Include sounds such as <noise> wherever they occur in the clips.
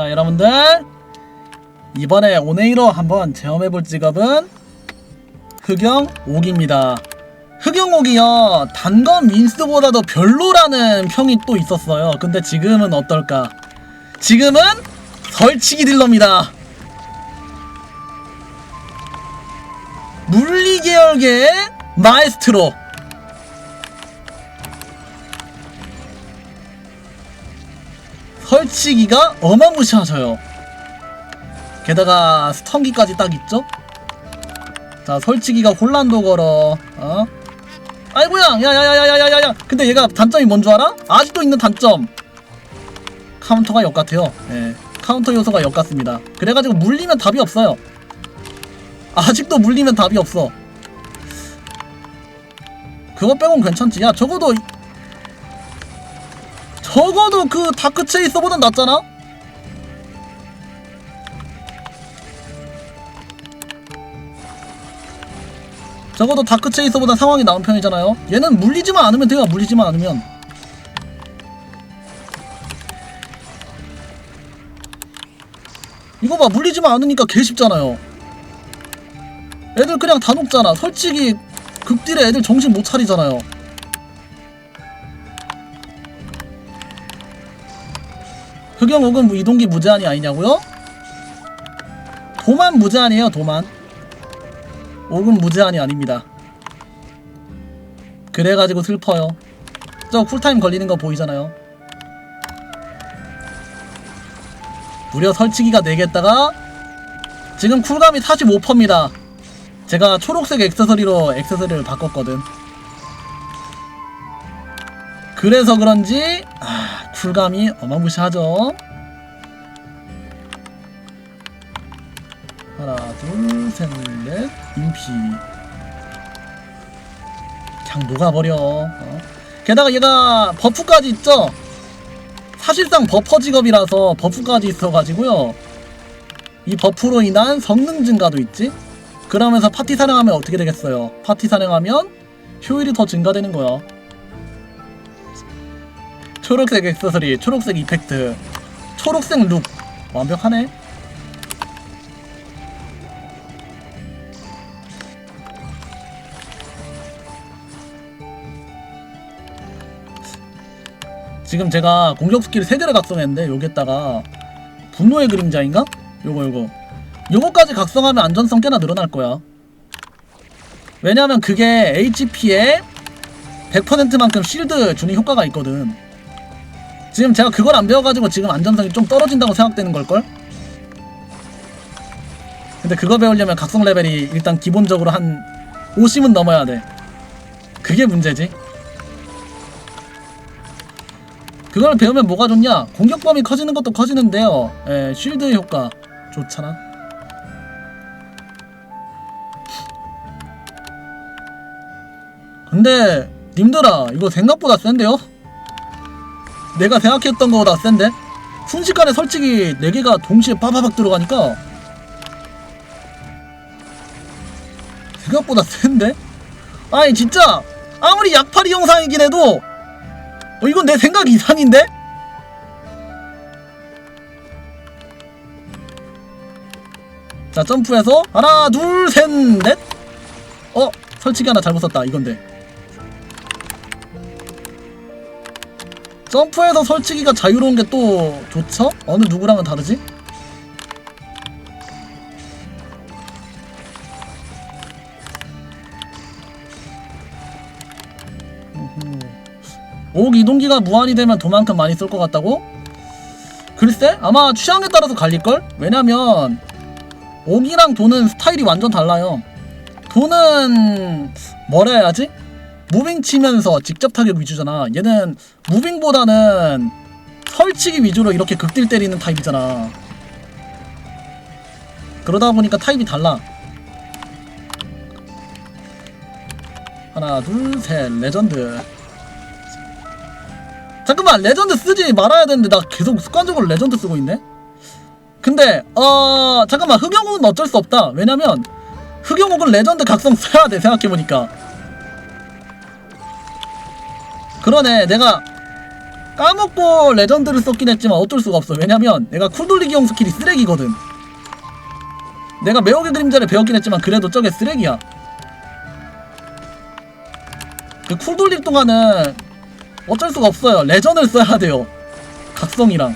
자 여러분들 이번에 오네이로 한번 체험해볼 직업은 흑영 옥입니다. 흑영 옥이요. 단검 윈스보다도 별로라는 평이 또 있었어요. 근데 지금은 어떨까? 지금은 설치기 딜러입니다. 물리 계열계의 마에스트로 설치기가 어마무시하셔요. 게다가 스턴기까지 딱 있죠? 자, 설치기가 혼란도 걸어. 어? 아이고야! 야야야야야야야! 근데 얘가 단점이 뭔 줄 알아? 아직도 있는 단점! 카운터가 역 같아요. 예. 카운터 요소가 역 같습니다. 그래가지고 물리면 답이 없어요. 아직도 물리면 답이 없어. 그거 빼곤 괜찮지. 야, 적어도 적어도 그 다크 체이서보단 낫잖아? 적어도 다크 체이서보다 상황이 나은 편이잖아요. 얘는 물리지만 않으면 돼요. 물리지만 않으면. 이거 봐 물리지만 않으니까 개 쉽잖아요. 애들 그냥 다 녹잖아. 솔직히 극딜에 애들 정신 못 차리잖아요. 흑영옥은 뭐 이동기 무제한이 아니냐고요? 도만 무제한이에요 도만. 옥은 무제한이 아닙니다. 그래가지고 슬퍼요. 저 쿨타임 걸리는 거 보이잖아요. 무려 설치기가 4개했다가 지금 쿨감이 45%입니다. 제가 초록색 액세서리로 액세서리를 바꿨거든. 그래서 그런지 아, 쿨감이 어마무시하죠. 하나, 둘, 셋, 넷, 인피. 그냥 녹아버려. 어? 게다가 얘가 버프까지 있죠. 사실상 버퍼 직업이라서 버프까지 있어가지고요. 이 버프로 인한 성능 증가도 있지. 그러면서 파티 사냥하면 어떻게 되겠어요? 파티 사냥하면 효율이 더 증가되는 거야. 초록색 액세서리, 초록색 이펙트, 초록색 룩 완벽하네. 지금 제가 공격 스킬 3개를 각성했는데 여기에다가 분노의 그림자인가? 요거 요거 요거까지 각성하면 안전성 꽤나 늘어날 거야 왜냐면 그게 HP에 100%만큼 실드 주는 효과가 있거든 지금 제가 그걸 안 배워가지고 지금 안전성이 좀 떨어진다고 생각되는 걸걸? 근데 그거 배우려면 각성 레벨이 일단 기본적으로 한 50은 넘어야 돼. 그게 문제지. 그걸 배우면 뭐가 좋냐? 공격 범위 커지는 것도 커지는데요. 예, 쉴드 효과 좋잖아. 근데 님들아 이거 생각보다 센데요? 내가 생각했던 거보다 센데? 순식간에 솔직히 4개가 동시에 빠바박 들어가니까 생각보다 센데? 아니 진짜 아무리 약팔이 영상이긴 해도 어, 이건 내 생각 이상인데? 자 점프해서 하나 둘 셋 넷 어? 설치기 하나 잘못 썼다 이건데 점프해서 설치기가 자유로운 게 또 좋죠? 어느 누구랑은 다르지? 우후. 옥 이동기가 무한이 되면 도만큼 많이 쓸 것 같다고? 글쎄? 아마 취향에 따라서 갈릴걸? 왜냐면 옥이랑 돈은 스타일이 완전 달라요 돈은 뭐라 해야지? 무빙 치면서 직접 타격 위주잖아. 얘는 무빙보다는 설치기 위주로 이렇게 극딜 때리는 타입이잖아. 그러다 보니까 타입이 달라. 하나, 둘, 셋, 레전드. 잠깐만, 레전드 쓰지 말아야 되는데 나 계속 습관적으로 레전드 쓰고 있네? 근데, 어, 잠깐만, 흑영옥은 어쩔 수 없다. 왜냐면, 흑영옥은 레전드 각성 써야 돼, 생각해보니까. 그러네. 내가 까먹고 레전드를 썼긴 했지만 어쩔 수가 없어. 왜냐면 내가 쿨 돌리기용 스킬이 쓰레기거든. 내가 매혹의 그림자를 배웠긴 했지만 그래도 저게 쓰레기야. 그 쿨 돌릴 동안은 어쩔 수가 없어요. 레전을 써야 돼요. 각성이랑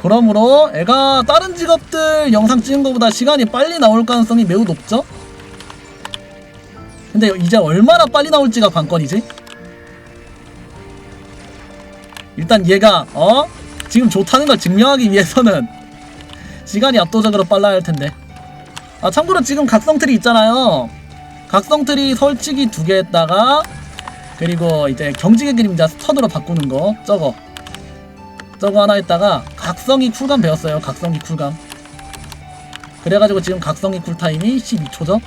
그러므로 애가 다른 직업들 영상 찍은 것보다 시간이 빨리 나올 가능성이 매우 높죠? 근데 이제 얼마나 빨리 나올지가 관건이지? 일단 얘가 어? 지금 좋다는 걸 증명하기 위해서는 <laughs> 시간이 압도적으로 빨라야 할 텐데. 아 참고로 지금 각성틀이 있잖아요. 각성틀이 설치기 두개 했다가 그리고 이제 경직의 그림자 스턴으로 바꾸는 거 저거. 저거 하나 했다가 각성기 쿨감 배웠어요. 각성기 쿨감. 그래가지고 지금 각성기 쿨타임이 12초죠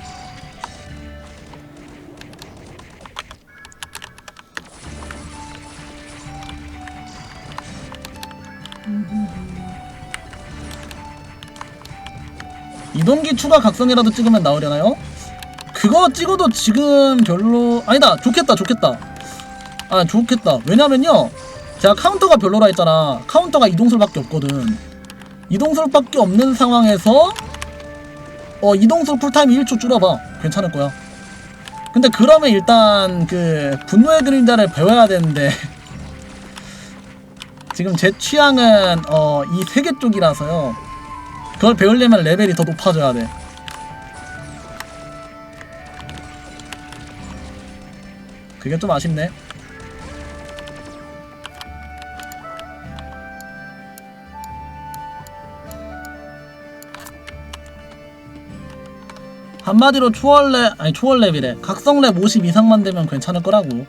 이동기 추가 각성이라도 찍으면 나오려나요? 그거 찍어도 지금 별로 아니다. 좋겠다 좋겠다. 아 좋겠다. 왜냐면요 제가 카운터가 별로라 했잖아. 카운터가 이동술밖에 없거든. 이동술밖에 없는 상황에서 어 이동술 쿨타임 1초 줄여봐. 괜찮을 거야. 근데 그러면 일단 그 분노의 그림자를 배워야 되는데 <laughs> 지금 제 취향은 어 이 세 개 쪽이라서요. 그걸 배우려면 레벨이 더 높아져야 돼. 그게 좀 아쉽네 한마디로 초월랩 아니 초월랩이래. 각성랩 50 이상만 되면 괜찮을 거라고.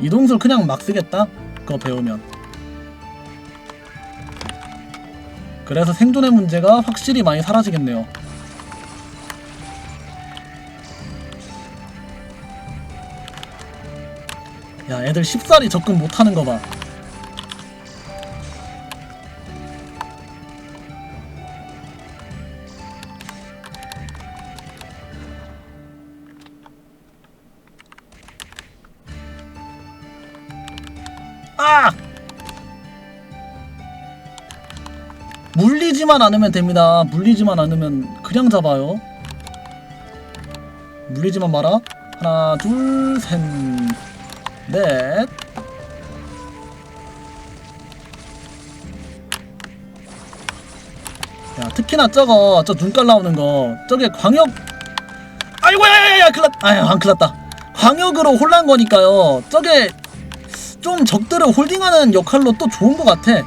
이동술 그냥 막 쓰겠다? 그거 배우면. 그래서 생존의 문제가 확실히 많이 사라지겠네요. 야 애들 쉽사리 접근 못하는 거봐 아! 물리지만 않으면 됩니다. 물리지만 않으면 그냥 잡아요. 물리지만 마라. 하나, 둘, 셋, 넷. 야, 특히나 저거, 저 눈깔 나오는 거. 저게 광역. 아이고, 야, 야, 야, 큰일 났, 아유, 안 큰일 났다. 광역으로 혼란 거니까요. 저게 좀 적들을 홀딩하는 역할로 또 좋은 것 같아.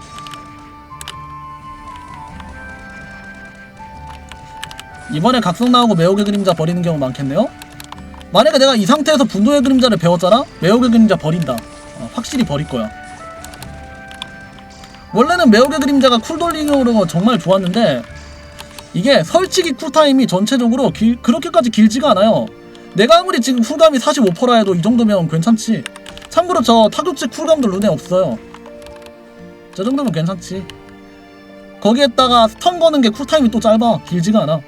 이번에 각성 나오고 매혹의 그림자 버리는 경우 많겠네요. 만약에 내가 이 상태에서 분노의 그림자를 배웠잖아? 매혹의 그림자 버린다. 어, 확실히 버릴 거야. 원래는 매혹의 그림자가 쿨돌링으로 정말 좋았는데 이게 설치기 쿨타임이 전체적으로 길- 그렇게까지 길지가 않아요. 내가 아무리 지금 쿨감이 45%라 해도 이 정도면 괜찮지. 참고로 저 타격치 쿨감도 룬에 없어요. 저 정도면 괜찮지. 거기에다가 스턴 거는 게 쿨타임이 또 짧아. 길지가 않아.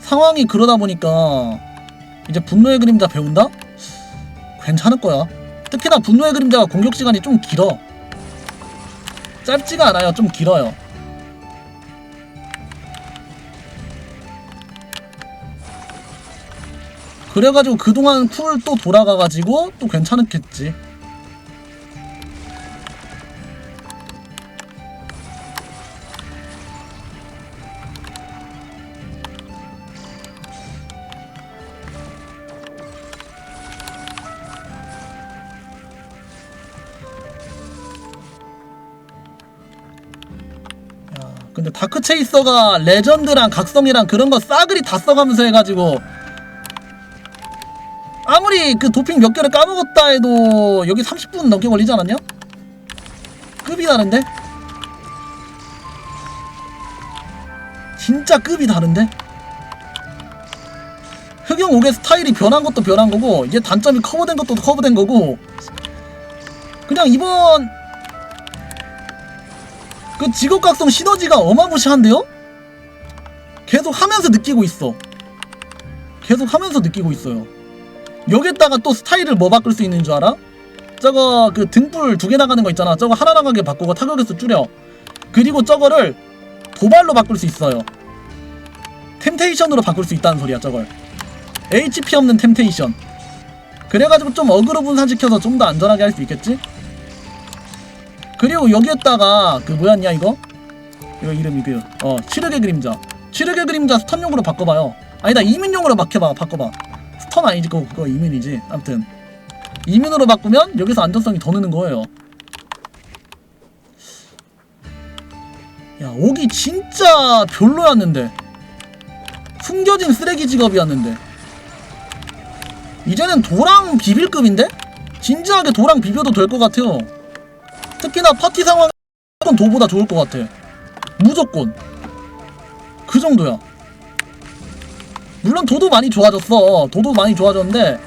상황이 그러다 보니까 이제 분노의 그림자 배운다? 괜찮을 거야. 특히나 분노의 그림자가 공격 시간이 좀 길어. 짧지가 않아요. 좀 길어요. 그래가지고 그동안 쿨또 돌아가가지고 또 괜찮았겠지. 야, 근데 다크 체이서가 레전드랑 각성이랑 그런 거 싸그리 다 써가면서 해가지고 아무리 그 도핑 몇 개를 까먹었다 해도 여기 30분 넘게 걸리지 않았냐? 급이 다른데? 진짜 급이 다른데? 흑영 5개 스타일이 변한 것도 변한 거고 이게 단점이 커버된 것도 커버된 거고 그냥 이번 그 직업각성 시너지가 어마무시한데요? 계속 하면서 느끼고 있어. 계속 하면서 느끼고 있어요. 여기다가 또 스타일을 뭐 바꿀 수 있는 줄 알아? 저거 그 등불 두 개 나가는 거 있잖아. 저거 하나 나가게 바꾸고 타격에서 줄여. 그리고 저거를 도발로 바꿀 수 있어요. 템테이션으로 바꿀 수 있다는 소리야, 저걸. HP 없는 템테이션. 그래가지고 좀 어그로 분산시켜서 좀 더 안전하게 할 수 있겠지? 그리고 여기에다가 그 뭐였냐 이거? 이거 이름이 그어 치르게 그림자 치르게 그림자 스턴용으로 바꿔봐요 아니다 이민용으로 바꿔봐 바꿔봐 스 턴 아니지 그거, 그거 이민이지 아무튼 이민으로 바꾸면 여기서 안전성이 더 느는 거예요 야 옥이 진짜 별로였는데 숨겨진 쓰레기 직업이었는데 이제는 도랑 비빌급인데? 진지하게 도랑 비벼도 될 것 같아요 특히나 파티 상황은 도보다 좋을 것 같아. 무조건. 그 정도야. 물론 도도 많이 좋아졌어. 도도 많이 좋아졌는데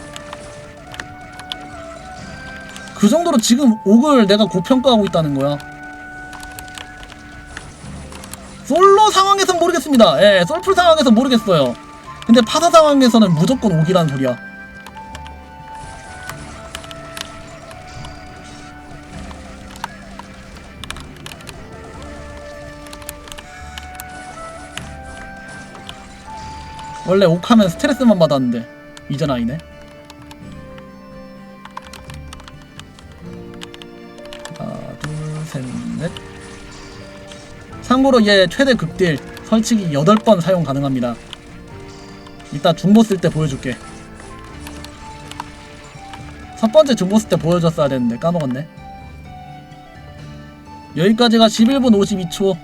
그 정도로 지금 옥을 내가 고평가하고 있다는 거야. 솔로 상황에선 모르겠습니다. 예, 솔풀 상황에선 모르겠어요. 근데 파사 상황에서는 무조건 옥이란 소리야. 원래 옥하면 스트레스만 받았는데 이젠 아니네. 하나 둘셋넷. 참고로 얘 최대 극딜 설치기 8번 사용 가능합니다. 이따 중보 쓸 때 보여줄게. 첫 번째 중보 쓸 때 보여줬어야 되는데 까먹었네. 여기까지가 11분 52초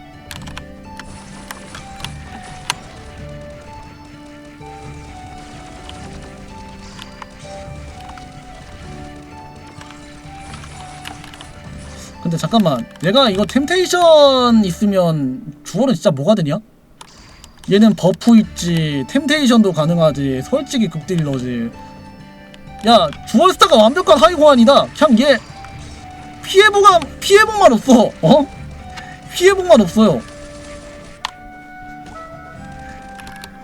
근데 잠깐만 얘가 이거 템테이션 있으면 주어는 진짜 뭐가 되냐? 얘는 버프 있지 템테이션도 가능하지 솔직히 극딜러지 야 주얼스타가 완벽한 하이고환이다 그냥 얘 피해보가 피해복만 없어 어? 피해복만 없어요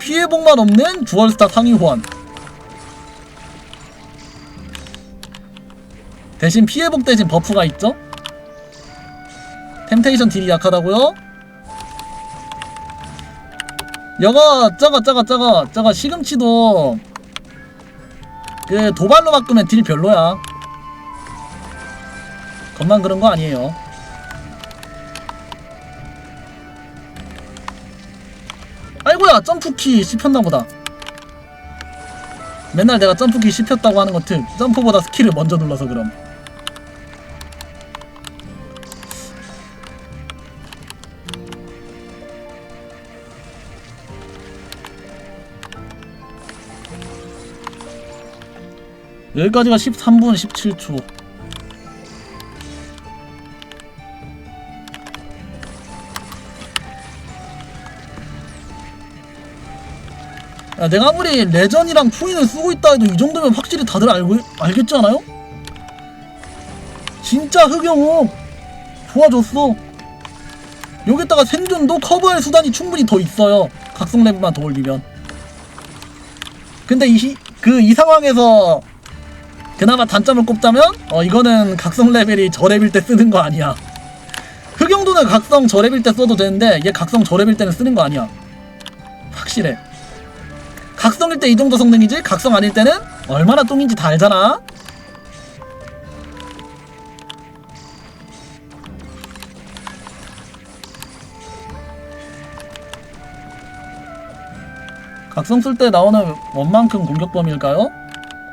피해복만 없는 주얼스타 상위 호환 대신 피해복 대신 버프가 있죠? 템테이션 딜이 약하다고요? 여거 저거 저거 저거 저거 시금치도 그 도발로 바꾸면 딜 별로야. 겉만 그런 거 아니에요. 아이고야 점프키 씹혔나 보다. 맨날 내가 점프키 씹혔다고 하는 것같 점프보다 스킬을 먼저 눌러서 그럼 여기까지가 13분 17초. 야, 내가 아무리 레전이랑 푸인을 쓰고 있다 해도 이 정도면 확실히 다들 알고, 알겠지 않아요? 진짜 흑영호 좋아졌어. 여기다가 생존도 커버할 수단이 충분히 더 있어요. 각성 레벨만 더 올리면. 근데 이, 그, 이 상황에서 그나마 단점을 꼽자면 어 이거는 각성 레벨이 저레벨 때 쓰는 거 아니야. 흑영도는 각성 저레벨 때 써도 되는데 얘 각성 저레벨 때는 쓰는 거 아니야. 확실해. 각성일 때 이 정도 성능이지? 각성 아닐 때는 얼마나 똥인지 다 알잖아. 각성 쓸 때 나오는 원만큼 공격 범위일까요?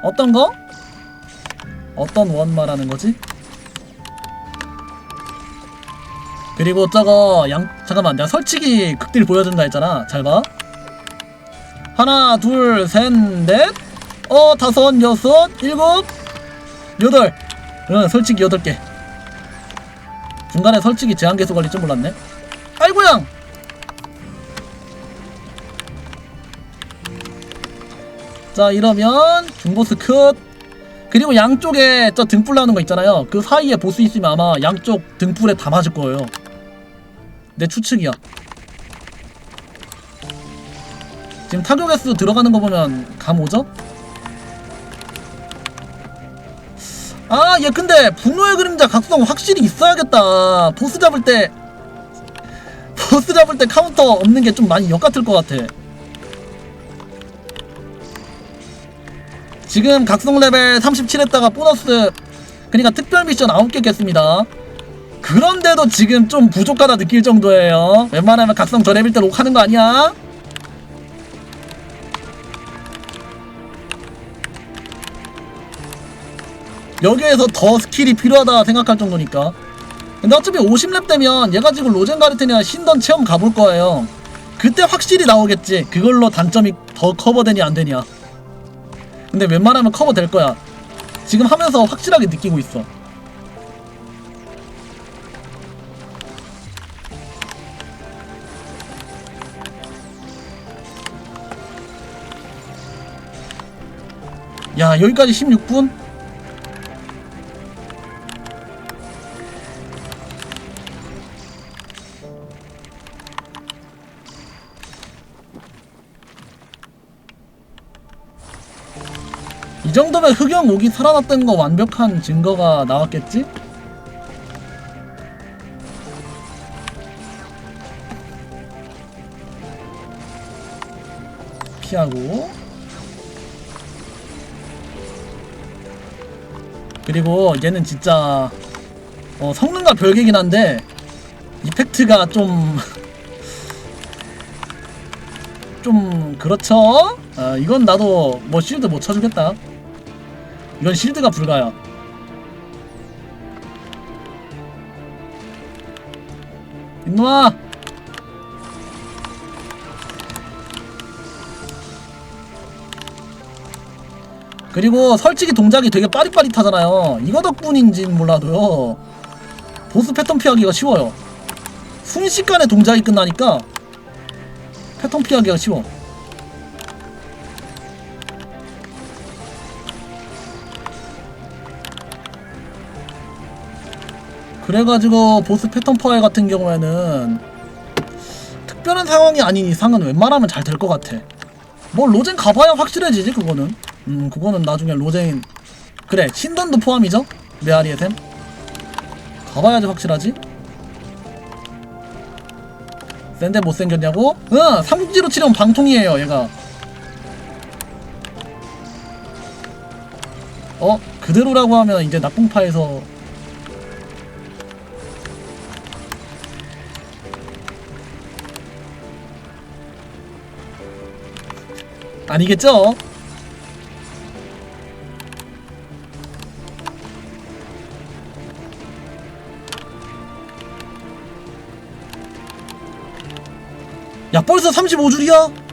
어떤 거? 어떤 원 말하는 거지? 그리고 저거 양 잠깐만 내가 설치기 극딜 보여준다 했잖아. 잘 봐. 하나 둘 셋 넷 어 다섯 여섯 일곱 여덟. 응 설치기 여덟 개. 중간에 설치기 제한 계수 걸릴 줄 몰랐네. 아이고양! 자 이러면 중보스 컷 그리고 양쪽에 저 등불 나오는 거 있잖아요. 그 사이에 보스 있으면 아마 양쪽 등불에 다 맞을 거예요. 내 추측이야. 지금 타격 횟수 들어가는 거 보면 감 오죠? 아, 얘 근데 분노의 그림자 각성 확실히 있어야겠다. 보스 잡을 때 보스 잡을 때 카운터 없는 게 좀 많이 역 같을 것 같아. 지금 각성 레벨 37 했다가 보너스 그러니까 특별 미션 9개 깼습니다. 그런데도 지금 좀 부족하다 느낄 정도예요. 웬만하면 각성 저 레벨 때록 하는 거 아니야? 여기에서 더 스킬이 필요하다 생각할 정도니까. 근데 어차피 50렙 되면 얘가 지금 로젠가르텐이나 신던 체험 가볼 거예요. 그때 확실히 나오겠지. 그걸로 단점이 더 커버되니 안 되냐. 근데 웬만하면 커버 될 거야. 지금 하면서 확실하게 느끼고 있어. 야, 여기까지 16분? 이 정도면 흑영 옥이 살아났다는 거 완벽한 증거가 나왔겠지? 피하고 그리고 얘는 진짜 어, 성능과 별개긴 한데 이펙트가 좀 <laughs> 좀 그렇죠? 아, 이건 나도 뭐 실드 못 쳐주겠다. 이건 실드가 불가야. 인노아. 그리고 설치기 동작이 되게 빠릿빠릿하잖아요. 이거 덕분인진 몰라도요. 보스 패턴 피하기가 쉬워요. 순식간에 동작이 끝나니까 패턴 피하기가 쉬워. 그래가지고 보스 패턴 파일 같은 경우에는 특별한 상황이 아닌 이상은 웬만하면 잘 될 것 같아. 뭐 로젠 가봐야 확실해지지 그거는. 음 그거는 나중에 로젠 그래 신던도 포함이죠 메아리의 템. 가봐야지 확실하지. 센데 못생겼냐고? 응 삼국지로 치려면 방통이에요 얘가 어? 그대로라고 하면 이제 낙봉파에서 아니겠죠? 야 벌써 35줄이야?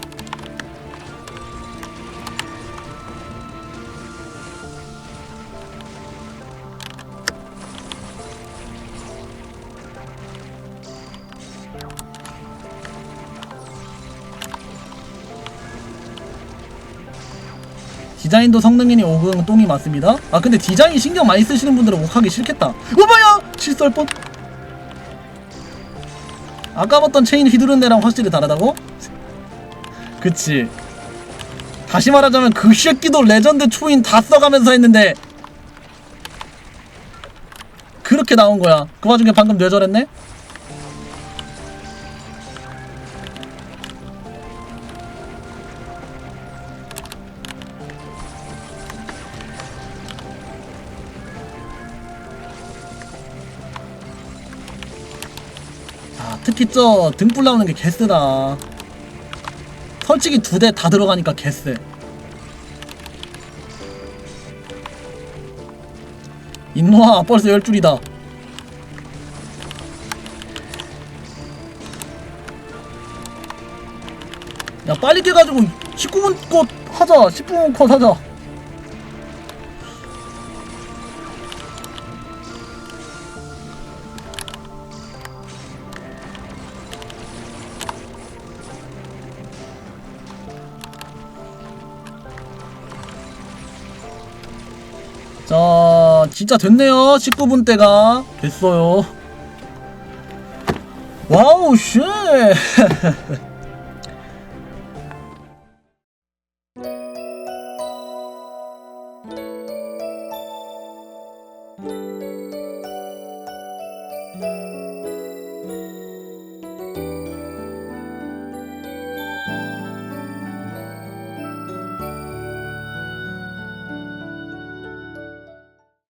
디자인도 성능이니 오금 똥이 맞습니다. 아 근데 디자인 신경 많이 쓰시는 분들은 옥하기 싫겠다. 오마야! 실수할 뻔. 아까 봤던 체인 휘두른 데랑 확실히 다르다고? 그치. 다시 말하자면 그 새끼도 레전드 초인 다 써가면서 했는데 그렇게 나온 거야. 그 와중에 방금 뇌절했네? 특히 저 등불 나오는 게 개쓰다. 설치기 두대 다 들어가니까 개쎄. 인노아 벌써 열 줄이다. 야 빨리 깨가지고 19분 컷 하자. 10분 컷 하자. 진짜 됐네요 19분 때가. 됐어요. 와우 쉣 <laughs>